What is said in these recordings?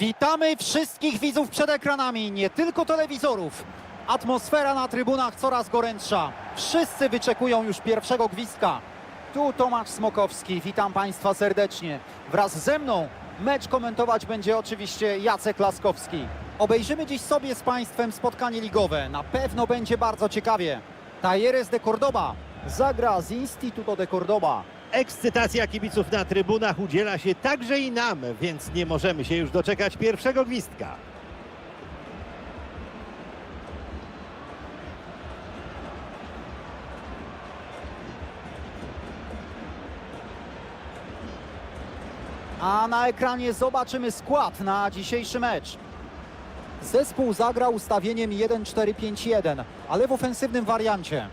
Witamy wszystkich widzów przed ekranami, nie tylko telewizorów. Atmosfera na trybunach coraz gorętsza. Wszyscy wyczekują już pierwszego gwizdka. Tu Tomasz Smokowski, witam Państwa serdecznie. Wraz ze mną mecz komentować będzie oczywiście Jacek Laskowski. Obejrzymy dziś sobie z Państwem spotkanie ligowe. Na pewno będzie bardzo ciekawie. Talleres de Cordoba zagra z Instituto de Cordoba. Ekscytacja kibiców na trybunach udziela się także i nam, więc nie możemy się już doczekać pierwszego gwizdka. A na ekranie zobaczymy skład na dzisiejszy mecz. Zespół zagrał ustawieniem 1-4-5-1, ale w ofensywnym wariancie.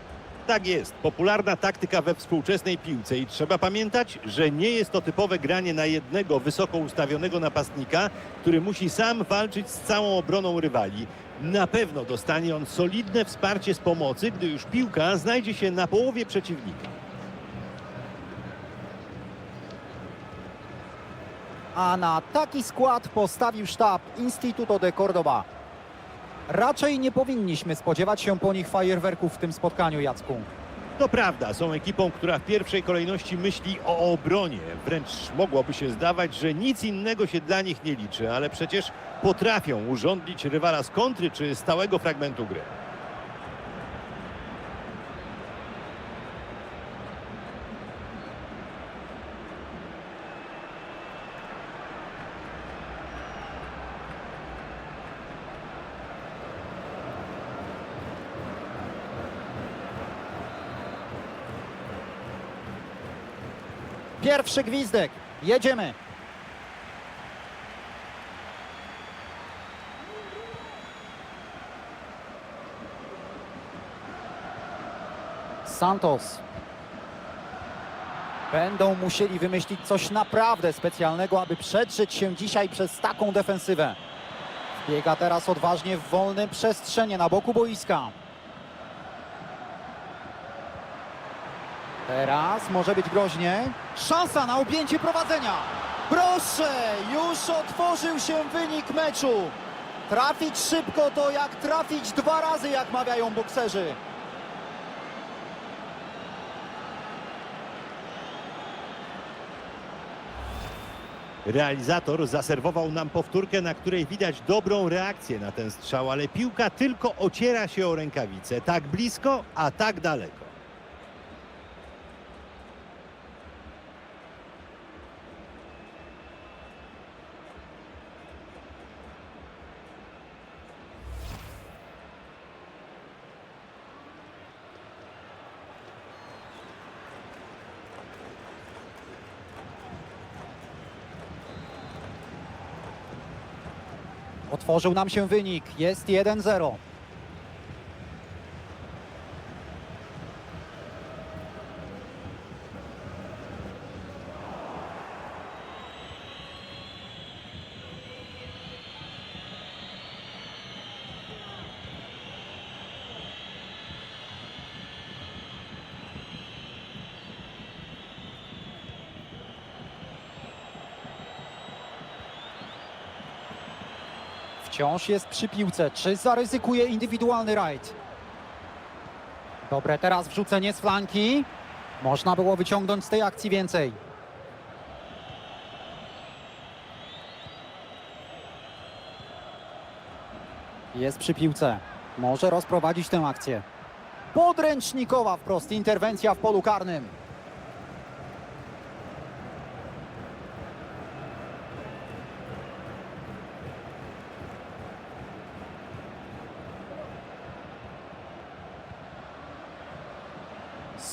Tak jest, popularna taktyka we współczesnej piłce i trzeba pamiętać, że nie jest to typowe granie na jednego wysoko ustawionego napastnika, który musi sam walczyć z całą obroną rywali. Na pewno dostanie on solidne wsparcie z pomocy, gdy już piłka znajdzie się na połowie przeciwnika. A na taki skład postawił sztab Instituto de Cordoba. Raczej nie powinniśmy spodziewać się po nich fajerwerków w tym spotkaniu, Jacku. To prawda, są ekipą, która w pierwszej kolejności myśli o obronie. Wręcz mogłoby się zdawać, że nic innego się dla nich nie liczy, ale przecież potrafią urządlić rywala z kontry czy stałego fragmentu gry. Pierwszy gwizdek. Jedziemy. Santos. Będą musieli wymyślić coś naprawdę specjalnego, aby przedrzeć się dzisiaj przez taką defensywę. Biega teraz odważnie w wolnym przestrzenie na boku boiska. Teraz może być groźnie. Szansa na objęcie prowadzenia. Proszę, już otworzył się wynik meczu. Trafić szybko to jak trafić dwa razy, jak mawiają bokserzy. Realizator zaserwował nam powtórkę, na której widać dobrą reakcję na ten strzał, ale piłka tylko ociera się o rękawicę. Tak blisko, a tak daleko. Otworzył nam się wynik. Jest 1-0. Wciąż jest przy piłce. Czy zaryzykuje indywidualny rajd? Dobre teraz wrzucenie z flanki. Można było wyciągnąć z tej akcji więcej. Jest przy piłce. Może rozprowadzić tę akcję. Podręcznikowa wprost interwencja w polu karnym.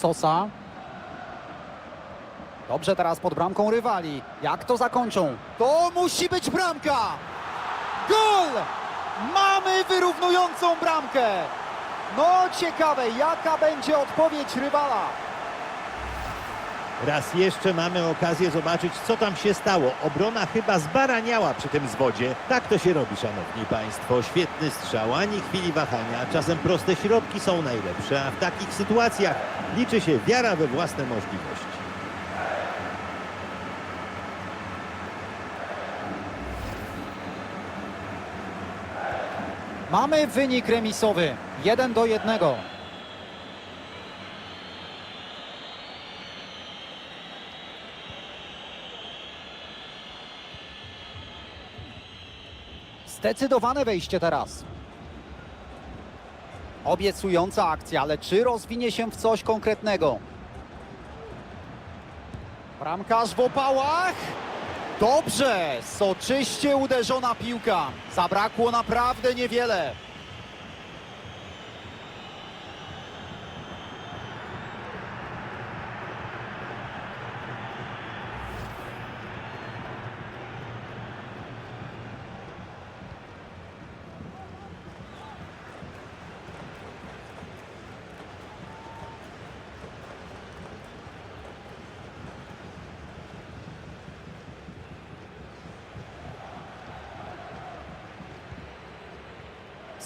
Sosa. Dobrze teraz pod bramką rywali. Jak to zakończą? To musi być bramka! Gol! Mamy wyrównującą bramkę! No ciekawe, jaka będzie odpowiedź rywala. Raz jeszcze mamy okazję zobaczyć, co tam się stało. Obrona chyba zbaraniała przy tym zwodzie. Tak to się robi, szanowni państwo. Świetny strzał, ani chwili wahania. Czasem proste środki są najlepsze, a w takich sytuacjach liczy się wiara we własne możliwości. Mamy wynik remisowy. 1 do 1. Zdecydowane wejście teraz. Obiecująca akcja, ale czy rozwinie się w coś konkretnego? Bramkarz w opałach. Dobrze, soczyście uderzona piłka. Zabrakło naprawdę niewiele.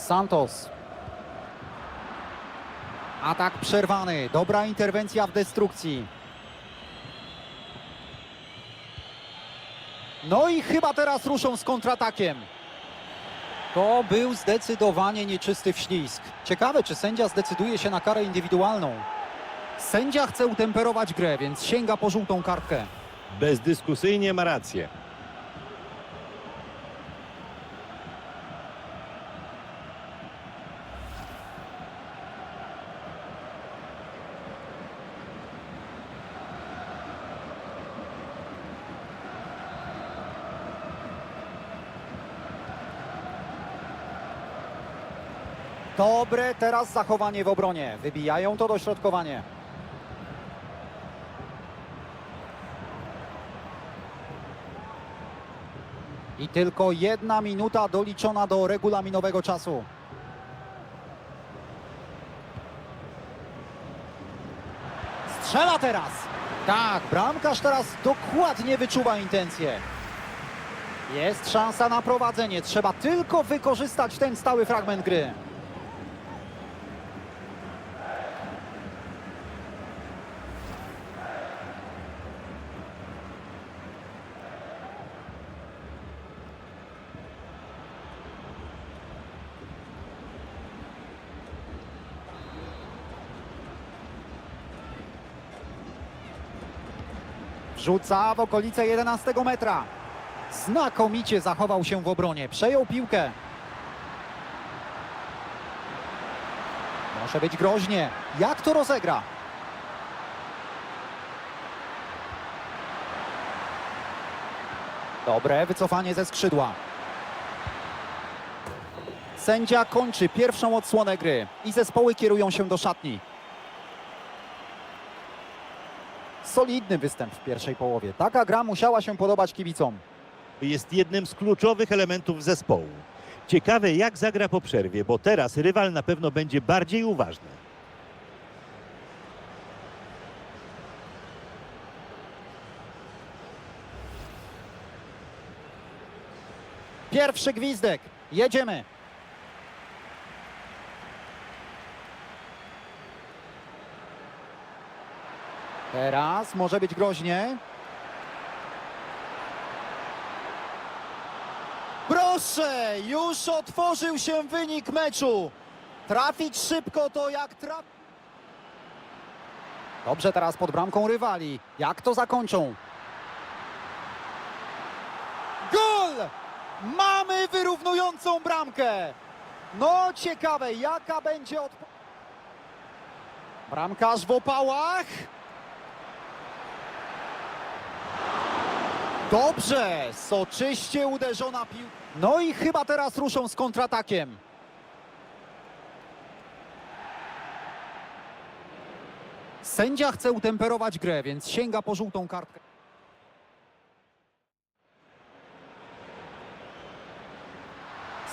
Santos. Atak przerwany. Dobra interwencja w destrukcji. No i chyba teraz ruszą z kontratakiem. To był zdecydowanie nieczysty wślizg. Ciekawe, czy sędzia zdecyduje się na karę indywidualną. Sędzia chce utemperować grę, więc sięga po żółtą kartkę. Bezdyskusyjnie ma rację. Dobre teraz zachowanie w obronie. Wybijają to dośrodkowanie. I tylko jedna minuta doliczona do regulaminowego czasu. Strzela teraz. Tak, bramkarz teraz dokładnie wyczuwa intencje. Jest szansa na prowadzenie. Trzeba tylko wykorzystać ten stały fragment gry. Rzuca w okolice 11 metra. Znakomicie zachował się w obronie. Przejął piłkę. Może być groźnie. Jak to rozegra? Dobre wycofanie ze skrzydła. Sędzia kończy pierwszą odsłonę gry i zespoły kierują się do szatni. Solidny występ w pierwszej połowie. Taka gra musiała się podobać kibicom. Jest jednym z kluczowych elementów zespołu. Ciekawe jak zagra po przerwie, bo teraz rywal na pewno będzie bardziej uważny. Pierwszy gwizdek. Jedziemy. Teraz może być groźnie. Proszę, już otworzył się wynik meczu. Trafić szybko to jak traf... Dobrze teraz pod bramką rywali. Jak to zakończą? Gol! Mamy wyrównującą bramkę. No ciekawe, jaka będzie od... Bramkarz w opałach. Dobrze, soczyście uderzona piłka. No i chyba teraz ruszą z kontratakiem. Sędzia chce utemperować grę, więc sięga po żółtą kartkę.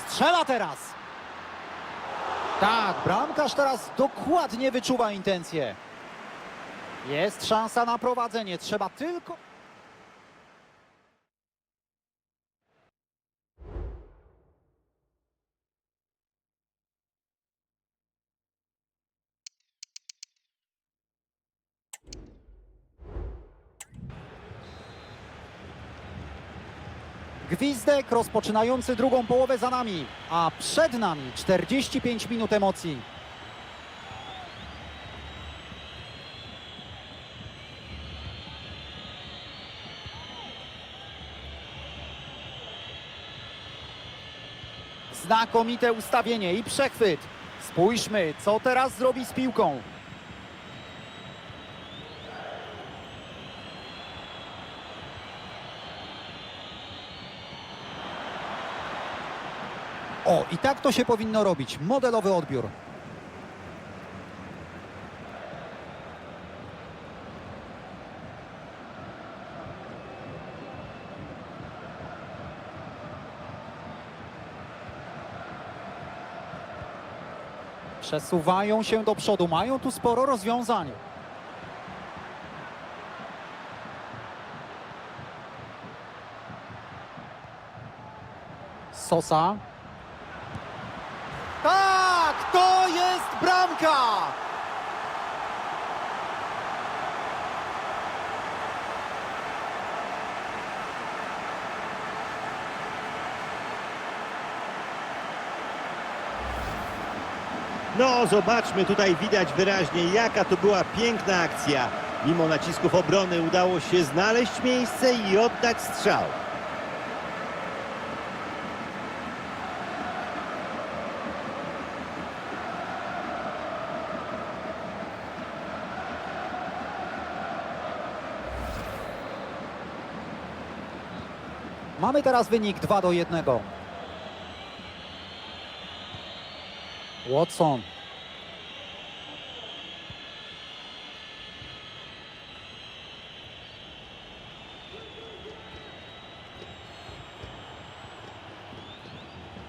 Strzela teraz. Tak, bramkarz teraz dokładnie wyczuwa intencje. Jest szansa na prowadzenie. Trzeba tylko... Gwizdek rozpoczynający drugą połowę za nami, a przed nami 45 minut emocji. Znakomite ustawienie i przechwyt. Spójrzmy, co teraz zrobi z piłką. O, i tak to się powinno robić. Modelowy odbiór. Przesuwają się do przodu, mają tu sporo rozwiązań. Sosa. Tak, to jest bramka! No, zobaczmy, tutaj widać wyraźnie, jaka to była piękna akcja. Mimo nacisków obrony udało się znaleźć miejsce i oddać strzał. Mamy teraz wynik 2 do 1. Watson.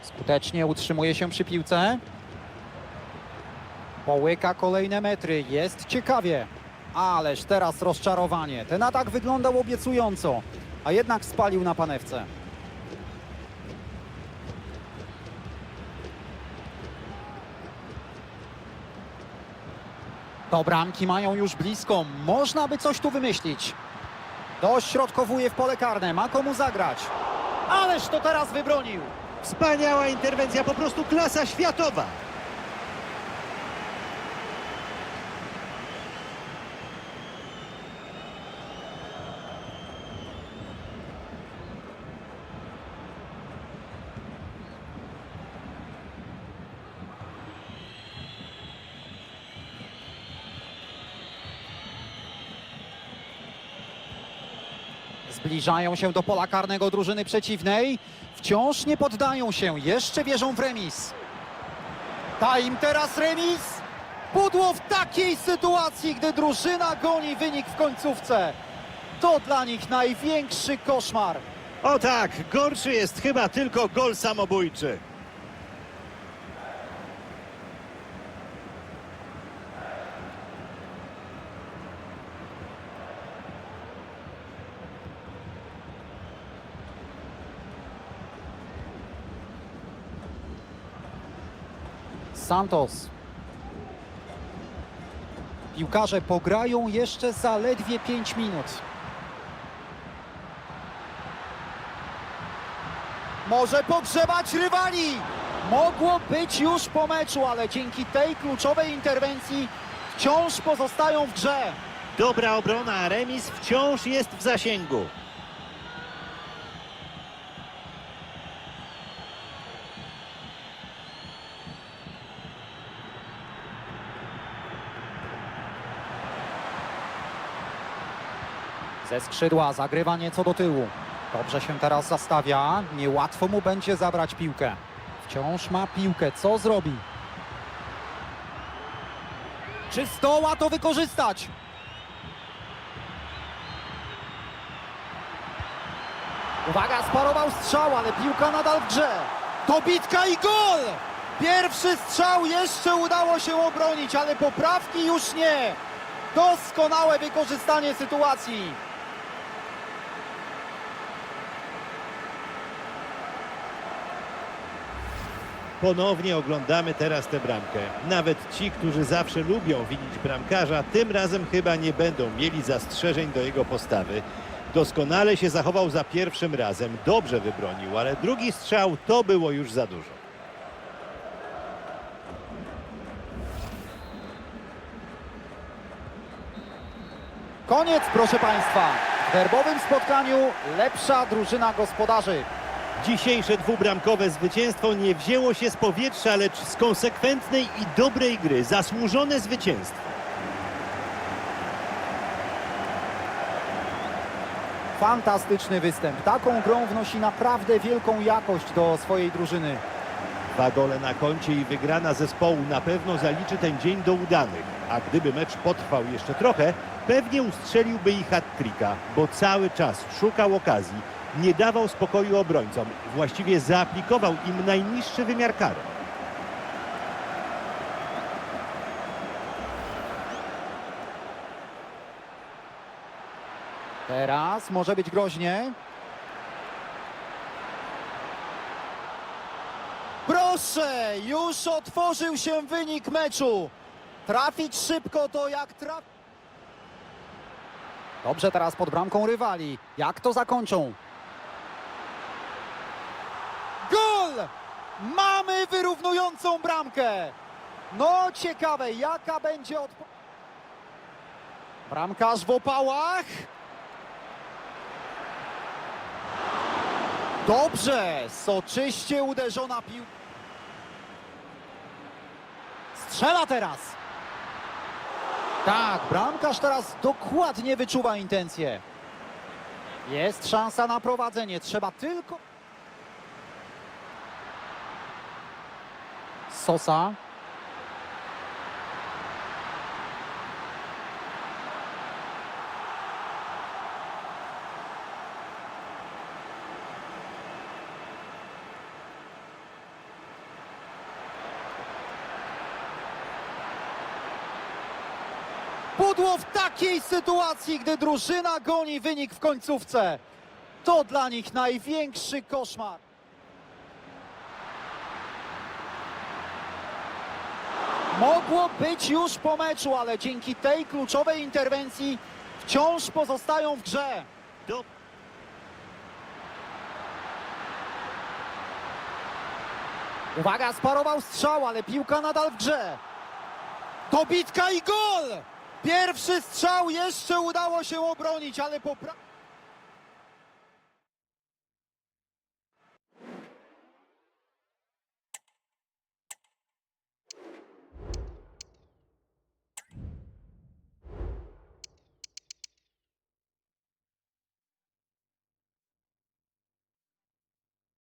Skutecznie utrzymuje się przy piłce. Połyka kolejne metry. Jest ciekawie. Ależ teraz rozczarowanie. Ten atak wyglądał obiecująco, a jednak spalił na panewce. To bramki mają już blisko. Można by coś tu wymyślić. Dośrodkowuje w pole karne. Ma komu zagrać. Ależ to teraz wybronił. Wspaniała interwencja, po prostu klasa światowa. Zbliżają się do pola karnego drużyny przeciwnej. Wciąż nie poddają się. Jeszcze wierzą w remis. Da im teraz remis. Pudło w takiej sytuacji, gdy drużyna goni wynik w końcówce. To dla nich największy koszmar. O tak, gorszy jest chyba tylko gol samobójczy. Santos. Piłkarze pograją jeszcze zaledwie 5 minut. Może pogrzebać rywali! Mogło być już po meczu, ale dzięki tej kluczowej interwencji wciąż pozostają w grze. Dobra obrona, remis wciąż jest w zasięgu. Ze skrzydła zagrywa nieco do tyłu. Dobrze się teraz zastawia. Niełatwo mu będzie zabrać piłkę. Wciąż ma piłkę. Co zrobi? Czy zdoła to wykorzystać? Uwaga, sparował strzał, ale piłka nadal w grze. To bitka i gol! Pierwszy strzał jeszcze udało się obronić, ale poprawki już nie. Doskonałe wykorzystanie sytuacji. Ponownie oglądamy teraz tę bramkę. Nawet ci, którzy zawsze lubią widzieć bramkarza, tym razem chyba nie będą mieli zastrzeżeń do jego postawy. Doskonale się zachował za pierwszym razem, dobrze wybronił, ale drugi strzał to było już za dużo. Koniec, proszę Państwa. W derbowym spotkaniu lepsza drużyna gospodarzy. Dzisiejsze dwubramkowe zwycięstwo nie wzięło się z powietrza, lecz z konsekwentnej i dobrej gry. Zasłużone zwycięstwo. Fantastyczny występ. Taką grą wnosi naprawdę wielką jakość do swojej drużyny. Dwa gole na koncie i wygrana zespołu na pewno zaliczy ten dzień do udanych. A gdyby mecz potrwał jeszcze trochę, pewnie ustrzeliłby ich hat-tricka, bo cały czas szukał okazji, nie dawał spokoju obrońcom, właściwie zaaplikował im najniższy wymiar kary. Teraz może być groźnie. Proszę, już otworzył się wynik meczu. Trafić szybko to jak traf... Dobrze teraz pod bramką rywali. Jak to zakończą? Gol! Mamy wyrównującą bramkę. No ciekawe, jaka będzie odpowiedź. Bramkarz w opałach. Dobrze, soczyście uderzona piłka. Strzela teraz. Tak, bramkarz teraz dokładnie wyczuwa intencje. Jest szansa na prowadzenie, trzeba tylko... Sosa. Pudło w takiej sytuacji, gdy drużyna goni wynik w końcówce. To dla nich największy koszmar. Mogło być już po meczu, ale dzięki tej kluczowej interwencji wciąż pozostają w grze. Do... Uwaga, sparował strzał, ale piłka nadal w grze. Dobitka i gol! Pierwszy strzał jeszcze udało się obronić, ale popra...